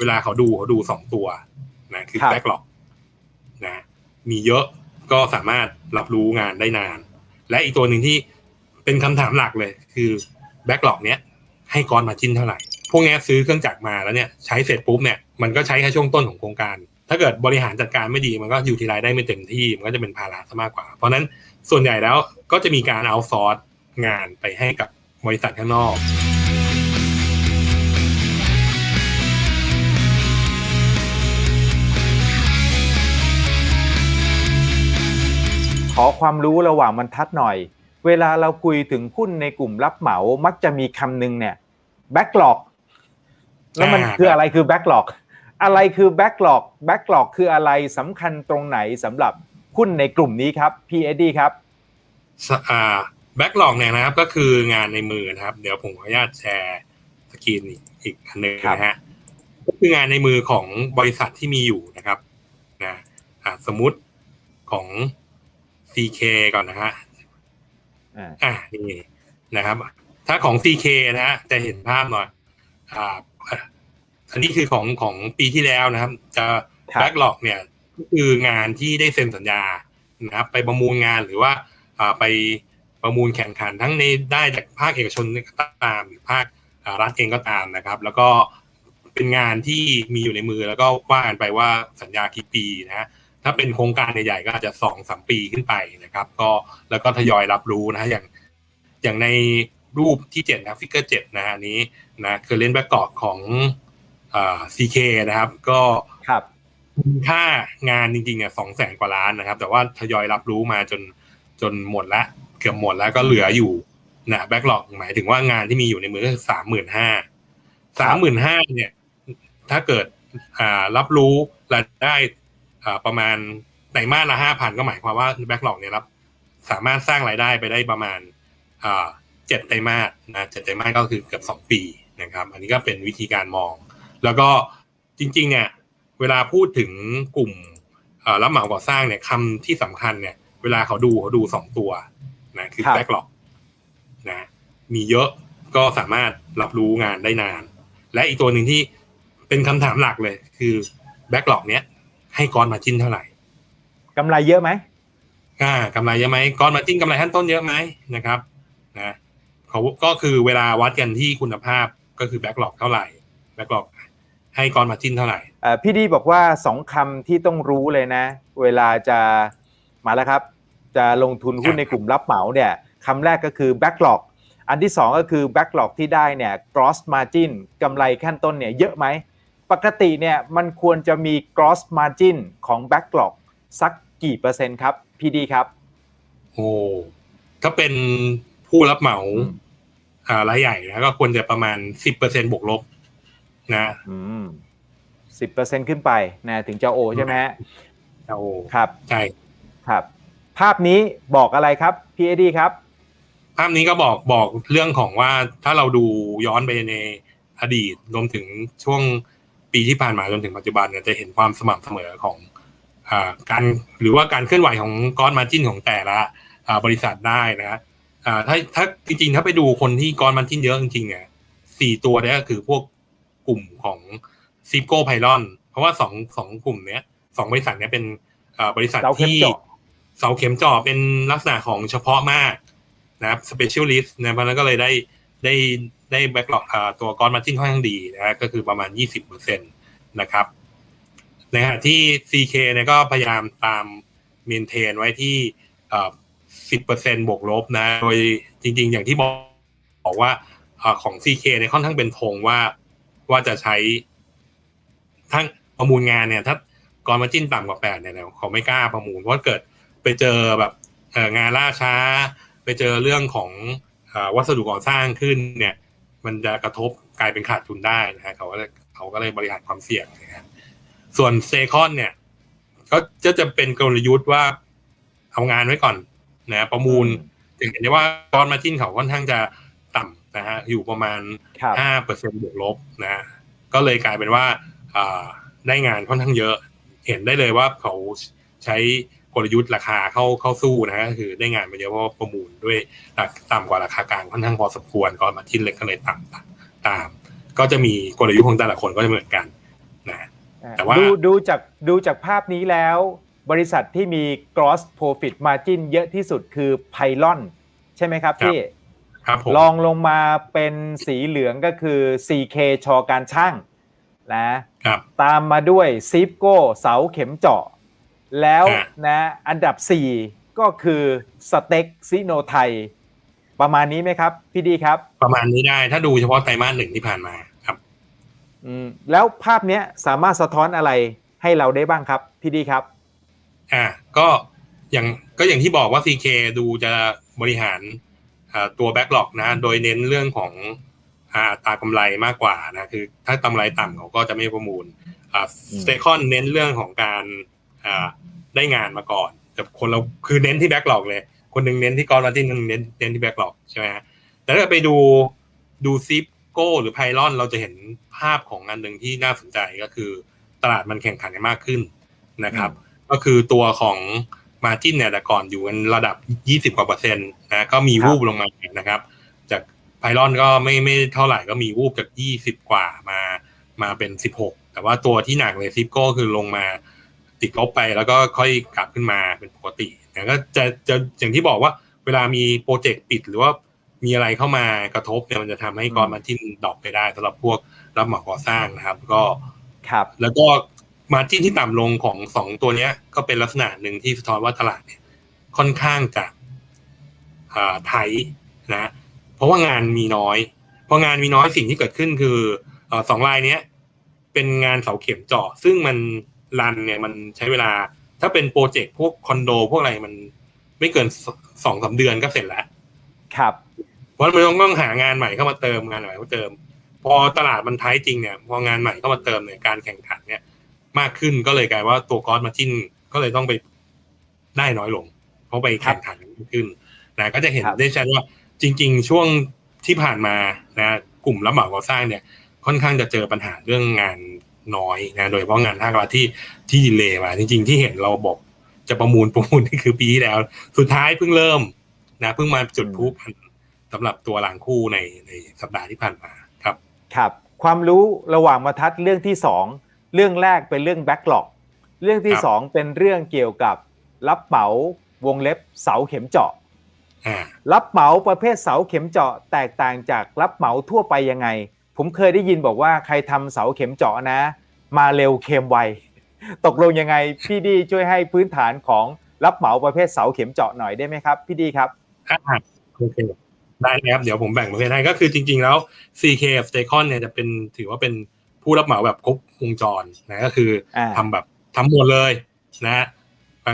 เวลาเขาดูเขาดูสองตัวนะคือครับแบ็กหลอกนะมีเยอะก็สามารถรับรู้งานได้นาน และอีกตัวหนึ่งที่เป็นคำถามหลักเลย คือแบ็กหลอกเนี้ยให้กรมาจิ้นเท่าไหร่ พวกเนี้ยซื้อเครื่องจักรมาแล้วเนี่ยใช้เสร็จปุ๊บเนี่ยมันก็ใช้แค่ช่วงต้นของโครงการ ถ้าเกิดบริหารจัดการไม่ดีมันก็อยู่ทีไรได้ไม่เต็มที่ มันก็จะเป็นภาระซะมากกว่า เพราะฉะนั้นส่วนใหญ่แล้วก็จะมีการเอาซอร์สงานไปให้กับบริษัทข้างนอก อความรู้ระหว่างบรรทัดหน่อย เวลาเราคุยถึงหุ้นในกลุ่มรับเหมา มักจะมีคำหนึ่งเนี่ย backlog แล้วมันอ่าคืออะไรคือ backlog อะไรคือ backlog backlog คืออะไรสำคัญตรงไหนสำหรับหุ้นในกลุ่มนี้ครับ PAD ครับสอ่าแบ็กหลอกเนี่ยนะครับก็คืองานในมือนะครับ เดี๋ยวผมขออนุญาตแชร์สกรีนอีกอีกอันหนึ่งครับนะฮะก็คืองานในมือของบริษัทที่มีอยู่นะครับนะอ่าสมมุติของ CK ก่อนนะฮะอ่าอ่านี่นะครับ ถ้าของ CK นะฮะจะเห็นภาพหน่อยอ่าอันนี้คือของของปีที่แล้วนะครับ จะครับแบ็กหลอกเนี่ยก็คืองานที่ได้เซ็นสัญญานะครับ ไปประมูลงานหรือว่าอ่าไปประมูลแข่งขันทั้งในได้จากภาคเอกชนก็ตามหรือภาคอ่ารัฐเองก็ตามนะครับ แล้วก็เป็นงานที่มีอยู่ในมือแล้วก็ว่ากันไปว่าสัญญากี่ปีนะฮะ ถ้าเป็นโครงการใหญ่ๆก็อาจจะสองสามปีขึ้นไปนะครับ ก็แล้วก็ทยอยรับรู้นะฮะอย่างอย่างในรูปที่เจ็ดนะฟิกเกอร์เจ็ดนะฮะอันนี้นะคือเล่นแบ็กกรอบของอ่า CK นะครับ ก็ครับมูลค่างานจริงๆเนี่ยสองแสนกว่าล้านนะครับ แต่ว่าทยอยรับรู้มาจนจนหมดละเกือบหมดแล้วก็เหลืออยู่นะแบ็กหลอกหมายถึงว่างานที่มีอยู่ในมือก็คือสามหมื่นห้าสามหมื่นห้าเนี่ย ถ้าเกิดอ่ารับรู้รายได้อ่า ประมาณไตรมาสละห้าพันก็หมายความว่าแบ็กหลอกเนี่ยรับสามารถสร้างรายได้ไปได้ประมาณอ่าเจ็ดไตรมาสนะเจ็ดไตรมาสก็คือเกือบสองปีนะครับ อันนี้ก็เป็นวิธีการมอง แล้วก็จริงๆเนี่ยเวลาพูดถึงกลุ่มเอ่อรับเหมาก่อสร้างเนี่ยคำที่สำคัญเนี่ย เวลาเขาดูเขาดูสองตัวนะคือครับแบ็กหลอกนะมีเยอะก็สามารถรับรู้งานได้นาน และอีกตัวหนึ่งที่เป็นคำถามหลักเลยคือแบ็กหลอกเนี้ย ให้กรมาจิ้นเท่าไหร่กำไรเยอะไหมอ่ากำไรเยอะไหมกรมาจิ้นกำไรขั้นต้นเยอะไหมนะครับนะเขาก็คือเวลาวัดกันที่คุณภาพก็คือแบ็กหลอกเท่าไหร่แบ็กหลอกให้กรมาจิ้นเท่าไหร่เอ่อพี่ดีบอกว่าสองคำที่ต้องรู้เลยนะ เวลาจะมาแล้วครับ จะลงทุนหุ้นในกลุ่มรับเหมาเนี่ยคำแรกก็คือ backlog อันที่สองก็คือ backlog ที่ได้เนี่ย gross margin กำไรขั้นต้นเนี่ยเยอะไหม ปกติเนี่ยมันควรจะมี gross margin ของ backlog สักกี่เปอร์เซ็นต์ครับพี่ดีครับ โอ้ถ้าเป็นผู้รับเหมาอืมอ่ารายใหญ่นะก็ควรจะประมาณสิบเปอร์เซ็นบวกลบนะอืมสิบเปอร์เซ็นต์ขึ้นไปนะถึงจะโอใช่ไหมฮะโอ้ครับใช่ครับ ภาพนี้บอกอะไรครับพี่เอดีครับ ภาพนี้ก็บอกบอกเรื่องของว่าถ้าเราดูย้อนไปในอดีตรวมถึงช่วง ปีที่ผ่านมาจนถึงปัจจุบันเนี่ยจะเห็นความสม่ำเสมอของอ่าการหรือว่าการเคลื่อนไหวของก้อนมาจิ้นของแต่ละอ่าบริษัทได้นะฮะอ่าถ้าถ้าจริงๆ ถ้าไปดูคนที่ก้อนมาจิ้นเยอะจริงๆเนี่ยสี่ตัวเนี่ยก็คือพวกกลุ่มของซิโก้ไพลอนเพราะว่าสองสองกลุ่มเนี้ยสองบริษัทเนี้ยเป็นอ่าบริษัทเสาเข็มที่เจาะเสาเข็มเจาะเป็นลักษณะของเฉพาะมากนะครับ specialist นะเพราะฉะนั้นก็เลยได้ ได้ได้แบ็กหลอกตัวก้อนมาจิ้นค่อนข้างดีนะฮะก็คือประมาณ 20%นะครับในขณะที่ CK เนี่ยก็พยายามตามเมนเทนไว้ที่เอ่อ10%บวกลบนะ โดยจริง ๆ อย่างที่บอกบอกว่าอของ CK เนี่ยค่อนข้างเป็นธงว่าว่าจะใช้ทั้งประมูลงานเนี่ย ถ้ากอนมาจิ้นต่ำกว่าแปดเนี่ยเขาไม่กล้าประมูล เพราะเกิดไปเจอแบบงานล่าช้า ไปเจอเรื่องของ วัสดุก่อสร้างขึ้นเนี่ย มันจะกระทบกลายเป็นขาดทุนได้นะฮะเขาก็เลยเขาก็เลยบริหารความเสี่ยงนะฮะส่วนเซคอนเนี่ยก็จะจะเป็นกลยุทธ์ว่าเอางานไว้ก่อนนะประมูลถึงเห็นได้ว่าตอนมาจิ้นเขาค่อนข้างจะต่ำนะฮะอยู่ประมาณครับห้าเปอร์เซ็นบวกลบนะก็เลยกลายเป็นว่าอ่าได้งานค่อนข้างเยอะ เห็นได้เลยว่าเขาใช้ กลยุทธ์ราคาเข้าเข้าสู้นะก็คือได้งานมาเยอะเพราะว่าประมูลด้วยราคาต่ำกว่าราคากลางค่อนข้างพอสมควรก็มาที่เล็กก็เลยต่ำตาม ก็จะมีกลยุทธ์ของแต่ละคนก็จะไม่เหมือนกันแต่ว่าดูดูจากดูจากภาพนี้แล้ว บริษัทที่มี gross profit margin เยอะที่สุดคือไพลอนใช่ไหมครับพี่ครับผมลองลงมาเป็นสีเหลืองก็คือ CK ชอการช่างนะครับตามมาด้วยซิฟโก้เสาเข็มเจาะ แล้วฮะนะอันดับ 4 ก็คือสเต็กซิโนไทย ประมาณนี้ไหมครับ พี่ดีครับ ประมาณนี้ได้ถ้าดูเฉพาะไตรมาสหนึ่งที่ผ่านมาครับอืมแล้วภาพเนี้ยสามารถสะท้อนอะไรให้เราได้บ้างครับพี่ดีครับอ่าก็อย่างก็อย่างที่บอกว่า CK ดูจะบริหารอ่าตัวแบ็กหลอกนะ โดยเน้นเรื่องของอ่าอัตรากำไรมากกว่านะคือถ้ากำไรต่ำเขาก็จะไม่ประมูลอ่าอืมสเตคอนเน้นเรื่องของการอ่า ได้งานมาก่อนแต่คนเราคือเน้นที่แบ็กหลอกเลย คนหนึ่งเน้นที่กอร์มาร์ตินคนหนึ่งเน้นเน้นที่แบ็กหลอกใช่ไหมฮะแต่ถ้าไปดูดูซิปโก้หรือไพลอนเราจะเห็นภาพของอันหนึ่งที่น่าสนใจก็คือตลาดมันแข่งขันกันมากขึ้นนะครับ ก็คือตัวของมาจินเนี่ยแต่ก่อนอยู่กันระดับ 20 กว่าเปอร์เซ็นต์นะก็มีครับวูบลงมานะครับ จากไพลอนก็ไม่ไม่เท่าไหร่ก็มีวูบจาก 20 กว่ามามาเป็น 16 แต่ว่าตัวที่หนักเลยซิปโก้คือลงมา ติดลบไปแล้วก็ค่อยกลับขึ้นมาเป็นปกติแต่ก็จะจะอย่างที่บอกว่าเวลามีโปรเจกต์ปิดหรือว่ามีอะไรเข้ามากระทบเนี่ยมันจะทำให้กรมาจินดรอปไปได้สำหรับพวกรับเหมาก่อสร้างนะครับ ก็ครับ แล้วก็มาจิ้นที่ต่ำลงของสองตัวเนี้ย ก็เป็นลักษณะหนึ่งที่สะท้อนว่าตลาดเนี่ย ค่อนข้างจะอ่าไทยนะ เพราะว่างานมีน้อยพองานมีน้อยสิ่งที่เกิดขึ้นคือเออสองรายเนี้ยเป็นงานเสาเข็มเจาะซึ่งมัน รันเนี่ยมันใช้เวลา ถ้าเป็นโปรเจกต์พวกคอนโดพวกอะไรมันไม่เกินสสองสามเดือนก็เสร็จแล้ว ครับ เพราะมันต้องต้องหางานใหม่เข้ามาเติมงานใหม่เข้ามาเติม พอตลาดมันท้ายจริงเนี่ย พองานใหม่เข้ามาเติมเนี่ยการแข่งขันเนี่ย มากขึ้นก็เลยกลายว่าตัวกอสมาจินก็เลยต้องไปได้น้อยลง เพราะไปแข่งขันขึ้นนะก็จะเห็นครับได้ชัดว่าจริง ๆ ช่วงที่ผ่านมานะกลุ่มรับเหมาก่อสร้างเนี่ย ค่อนข้างจะเจอปัญหาเรื่องงาน น้อยนะโดยเฉพาะงานภาครัฐที่ที่ดีเลย์มาจริง ๆ ที่เห็นเราบอกจะประมูลประมูลนี่คือปีที่แล้ว สุดท้ายเพิ่งเริ่มนะเพิ่งมาจุดพลุกันสำหรับตัวหลังคู่ในในสัปดาห์ที่ผ่านมาครับ ครับ ความรู้ระหว่างบรรทัดเรื่องที่2เรื่องแรกเป็นเรื่องแบ็กหลอกเรื่องที่ครับ2เป็นเรื่องเกี่ยวกับรับเหมาวงเล็บเสาเข็มเจาะอ่ารับเหมาประเภทเสาเข็มเจาะแตกต่างจากรับเหมาทั่วไปยังไง ผมเคยได้ยินบอกว่าใครทำเสาเข็มเจาะนะ มาเร็วเค็มไวตกลงยังไงพี่ดีช่วยให้พื้นฐานของรับเหมาประเภทเสาเข็มเจาะหน่อยได้ไหมครับ พี่ดีครับอ่าโอเคได้เลยครับเดี๋ยวผมแบ่งประเภทให้ก็คือจริง ๆ แล้ว CK กับ s t a c o n เนี่ยจะเป็นถือว่าเป็นผู้รับเหมาแบบครบวงจรนะก็คืออาทำแบบทำหมดเลยนะ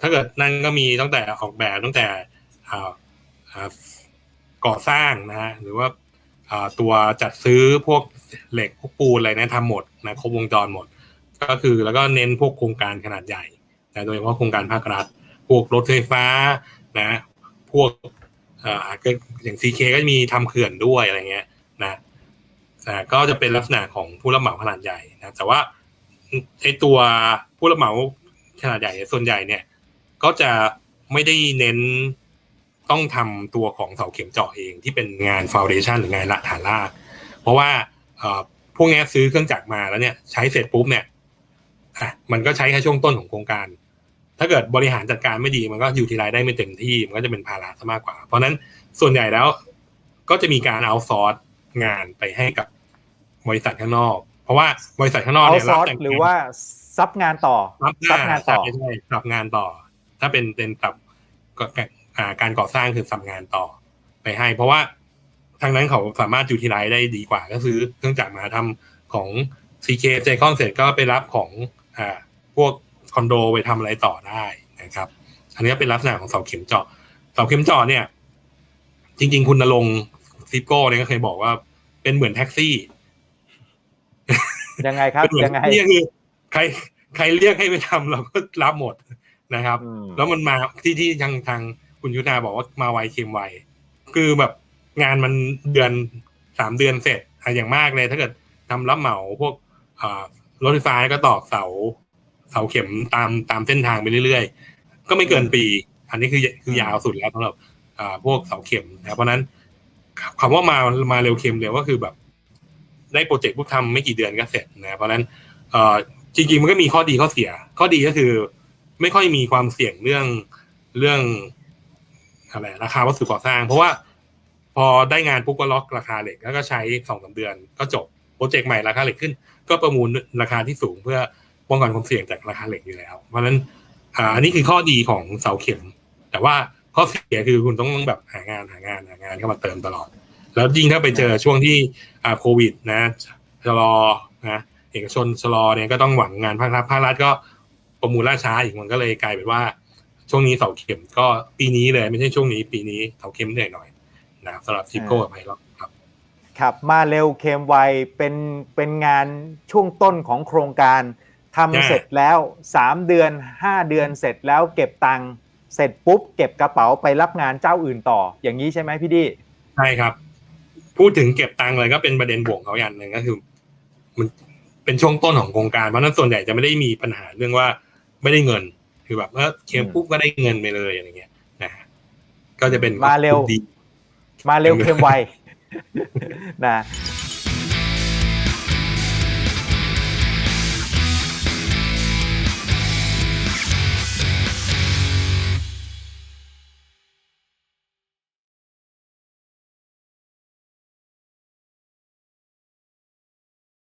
ถ้าเกิดนั่นก็มีตั้งแต่ออกแบบตั้งแต่อ่าอ่าก่อสร้างนะฮะหรือว่าอ่า ตัวจัดซื้อพวกเหล็กพวกปูนอะไรนะทำหมดนะครบวงจรหมด ก็คือแล้วก็เน้นพวกโครงการขนาดใหญ่นะโดยเฉพาะโครงการภาครัฐ พวกรถไฟฟ้านะพวกอ่อก็อย่าง CK ก็จะมีทำเขื่อนด้วยอะไรเงี้ยนะก็จะเป็นลักษณะของผู้รับเหมาขนาดใหญ่นะแต่ว่าไอตัวผู้รับเหมาขนาดใหญ่ส่วนใหญ่เนี่ย ก็จะไม่ได้เน้น ต้องทำตัวของเสาเข็มเจาะเองที่เป็นงานฟ u n เดชันหรืองานละฐานรากเพราะว่าเอ่อพวกนี้ซื้อเครื่องจักรมาแล้วเนี่ยใช้เสร็จปุ๊บเนี่ยอะมันก็ใช้แค่ช่วงต้นของโครงการ ถ้าเกิดบริหารจัดการไม่ดีมันก็อยู่ที่รายได้ไม่เต็มที่มันก็จะเป็นภาระซะมากกว่า เพราะฉะนั้นส่วนใหญ่แล้วก็จะมีการเอาซอร์สงานไปให้กับบริษัทข้างนอก เพราะว่าบริษัทข้างนอกเอาเนี่ยซรัอบร์แต่หรือว่าซับงานต่อรับซับงานต่อใช่ใช่รับงานต่อ ถ้าเป็นเป็นตับก็อ่า การก่อสร้างคือสับงานต่อไปให้ เพราะว่าทางนั้นเขาสามารถยูทิลไลซ์ได้ดีกว่า ก็ซื้อเครื่องจักรมาทำของ CK เจคอนเสร็จก็ไปรับของอ่าพวกคอนโดไปทำอะไรต่อได้นะครับ อันนี้ก็เป็นลักษณะของเสาเข็มเจาะเสาเข็มเจาะเนี่ย จริง ๆ คุณนรงค์ซิโก้เนี่ยก็เคยบอกว่าเป็นเหมือนแท็กซี่ ยังไงครับเป็นเหมือนยังไงแท็กซี่ก็คือใครใครเรียกให้ไปทำเราก็รับหมดนะครับอืมแล้วมันมาที่ที่ทางทาง คุณยุทธนาบอกว่ามาไวเค็มไว คือแบบงานมันเดือนสามเดือนเสร็จอะอย่างมากเลย ถ้าเกิดทำรับเหมาพวกรถไฟฟ้าก็ตอกเสา เสาเข็มตามตามเส้นทางไปเรื่อยๆ ก็ไม่เกินปี อันนี้คือคือยาวสุดแล้วสำหรับพวกเสาเข็มนะเพราะนั้นคำว่ามามาเร็วเค็มเร็วก็คือแบบ ได้โปรเจกต์พวกทำไม่กี่เดือนก็เสร็จนะเพราะนั้นจริงๆมันก็มีข้อดีข้อเสีย ข้อดีก็คือ ไม่ค่อยมีความเสี่ยงเรื่องเรื่อง อะไรราคาวัสดุก่อสร้าง เพราะว่า พอได้งานปุ๊บก็ล็อกราคาเหล็กแล้วก็ใช้สองสาเดือนก็จบโปรเจกต์ใหม่ราคาเหล็กขึ้น ก็ประมูลราคาที่สูงเพื่อป้องกันความเสี่ยงจากราคาเหล็กอยู่แล้ว เพราะฉะนั้นอันนี้คือข้อดีของเสาเข็ม แต่ว่าข้อเสียคือคุณต้องแบบหางานหางานหางานเข้ามาเติมตลอด แล้วยิ่งถ้าไปเจอช่วงที่อโควิดนะชะลอนะเอกชนชะลอเนี่ยก็ต้องหวังงานภาครัฐภาครัฐก็ประมูลล่าช้าอีกมันก็เลยกลายเป็นว่า ช่วงนี้เสาเข็มก็ปีนี้เลยไม่ใช่ช่วงนี้ปีนี้เสาเข็มเหนื่อยหน่อยนะครับสำหรับซิโก้กับไพลอตครับ ครับ มาเร็วเคมไวเป็นเป็นงานช่วงต้นของโครงการทำใช่เสร็จแล้ว3เดือน5เดือนเสร็จแล้วเก็บตังค์เสร็จปุ๊บเก็บกระเป๋าไปรับงานเจ้าอื่นต่อ อย่างนี้ใช่ไหมพี่ดีใช่ครับ พูดถึงเก็บตังค์เลยก็เป็นประเด็นบวกเขาอย่างหนึ่งก็คือ มันเป็นช่วงต้นของโครงการเพราะฉะนั้นส่วนใหญ่จะไม่ได้มีปัญหาเรื่องว่าไม่ได้เงิน คือแบบเออเคมปุ๊บก็ได้เงินไปเลยอะไรเงี้ยนะฮะก็จะเป็นมาเร็วดีมาเร็วเคมไวนะ